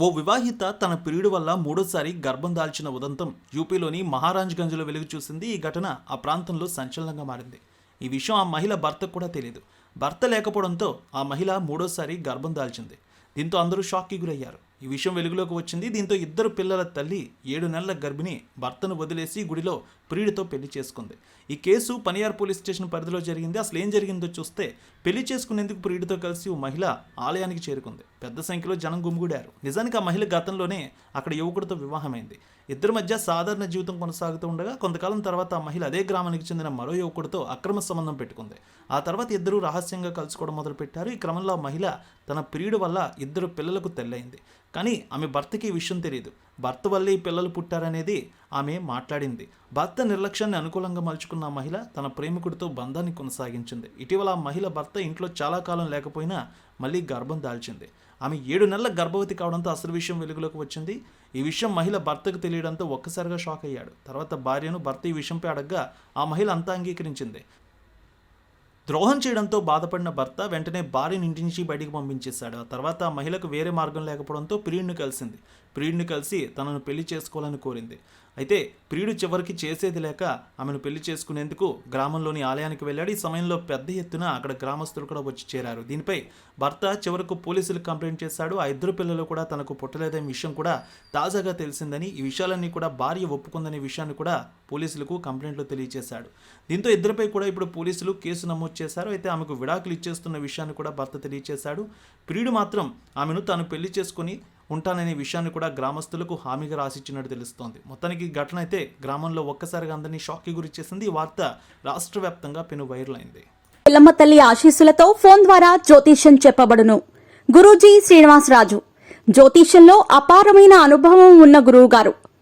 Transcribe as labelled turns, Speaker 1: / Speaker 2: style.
Speaker 1: ఓ వివాహిత తన ప్రియుడి వల్ల మూడోసారి గర్భం దాల్చిన ఉదంతం యూపీలోని మహారాజ్గంజ్లో వెలుగు చూసింది. ఈ ఘటన ఆ ప్రాంతంలో సంచలనంగా మారింది. ఈ విషయం ఆ మహిళ భర్తకు కూడా తెలియదు భర్త లేకపోవడంతో ఆ మహిళ మూడోసారి గర్భం దాల్చింది. దీంతో అందరూ షాక్కి గురయ్యారు. ఈ విషయం వెలుగులోకి వచ్చింది. దీంతో ఇద్దరు పిల్లల తల్లి ఏడు నెలల గర్భిణి భర్తను వదిలేసి గుడిలో ప్రియుడితో పెళ్ళి చేసుకుంది. ఈ కేసు పనియార్ పోలీస్ స్టేషన్ పరిధిలో జరిగింది. అసలు ఏం జరిగిందో చూస్తే పెళ్ళి చేసుకునేందుకు ప్రియుడితో కలిసి ఓ మహిళ ఆలయానికి చేరుకుంది. పెద్ద సంఖ్యలో జనం గుమిగూడారు. నిజానికి ఆ మహిళ గతంలోనే అక్కడ యువకుడితో వివాహమైంది. ఇద్దరి మధ్య సాధారణ జీవితం కొనసాగుతూ ఉండగా కొంతకాలం తర్వాత ఆ మహిళ అదే గ్రామానికి చెందిన మరో యువకుడితో అక్రమ సంబంధం పెట్టుకుంది. ఆ తర్వాత ఇద్దరు రహస్యంగా కలుసుకోవడం మొదలుపెట్టారు. ఈ క్రమంలో ఆ మహిళ తన ప్రియుడి వల్ల ఇద్దరు పిల్లలకు తెల్లైంది కానీ ఆమె భర్తకి ఈ విషయం తెలియదు భర్త వల్లే ఈ పిల్లలు పుట్టారనేది ఆమె మాట్లాడింది. భర్త నిర్లక్ష్యాన్ని అనుకూలంగా మలుచుకున్న మహిళ తన ప్రేమికుడితో బంధాన్ని కొనసాగించింది. ఇటీవల ఆ మహిళ భర్త ఇంట్లో చాలా కాలం లేకపోయినా మళ్ళీ గర్భం దాల్చింది. ఆమె ఏడు నెలల గర్భవతి కావడంతో అసలు విషయం వెలుగులోకి వచ్చింది. ఈ విషయం మహిళ భర్తకు తెలియడంతో ఒక్కసారిగా షాక్ అయ్యాడు. తర్వాత భార్యను భర్త ఈ విషయంపై అడగ్గా ఆ మహిళ అంతా అంగీకరించింది. ద్రోహం చేయడంతో బాధపడిన భర్త వెంటనే భార్యని ఇంటి నుంచి బయటికి పంపించేశాడు. ఆ తర్వాత ఆ మహిళకు వేరే మార్గం లేకపోవడంతో ప్రియుడిని కలిసింది. ప్రియుడిని కలిసి తనను పెళ్ళి చేసుకోవాలని కోరింది. అయితే ప్రియుడు చివరికి చేసేది లేక ఆమెను పెళ్ళి చేసుకునేందుకు గ్రామంలోని ఆలయానికి వెళ్ళాడు. ఈ సమయంలో పెద్ద ఎత్తున అక్కడ గ్రామస్తులు కూడా వచ్చి చేరారు. దీనిపై భర్త చివరకు పోలీసులకు కంప్లైంట్ చేశాడు. ఆ ఇద్దరు పిల్లలు కూడా తనకు పుట్టలేదనే విషయం కూడా తాజాగా తెలిసిందని ఈ విషయాలన్నీ కూడా భార్య ఒప్పుకుందనే విషయాన్ని కూడా పోలీసులకు కంప్లైంట్లు తెలియజేశాడు. దీంతో ఇద్దరిపై కూడా ఇప్పుడు పోలీసులు కేసు నమోదు చేశారు. అయితే ఆమెకు విడాకులు ఇచ్చేస్తున్న విషయాన్ని కూడా భర్త తెలియజేశాడు. ప్రియుడు మాత్రం ఆమెను తాను పెళ్ళి చేసుకుని ఉంటాననే విషయాన్ని కూడా గ్రామస్తులకు హామీగా రాసిచ్చినట్టు తెలుస్తోంది. మొత్తానికి ఘటన అయితే గ్రామంలో ఒక్కసారిగా అందరినీ షాక్కి గురి చేసింది ఈ వార్త రాష్ట్ర వ్యాప్తంగా పెను వైరల్ అయింది
Speaker 2: పిల్లమ్మ తల్లి ఆశీస్సులతో ఫోన్ ద్వారా జ్యోతిష్యం చెప్పబడును. గురూజీ శ్రీనివాసరాజు. జ్యోతిష్యంలో అపారమైన అనుభవం ఉన్న గురువు గారు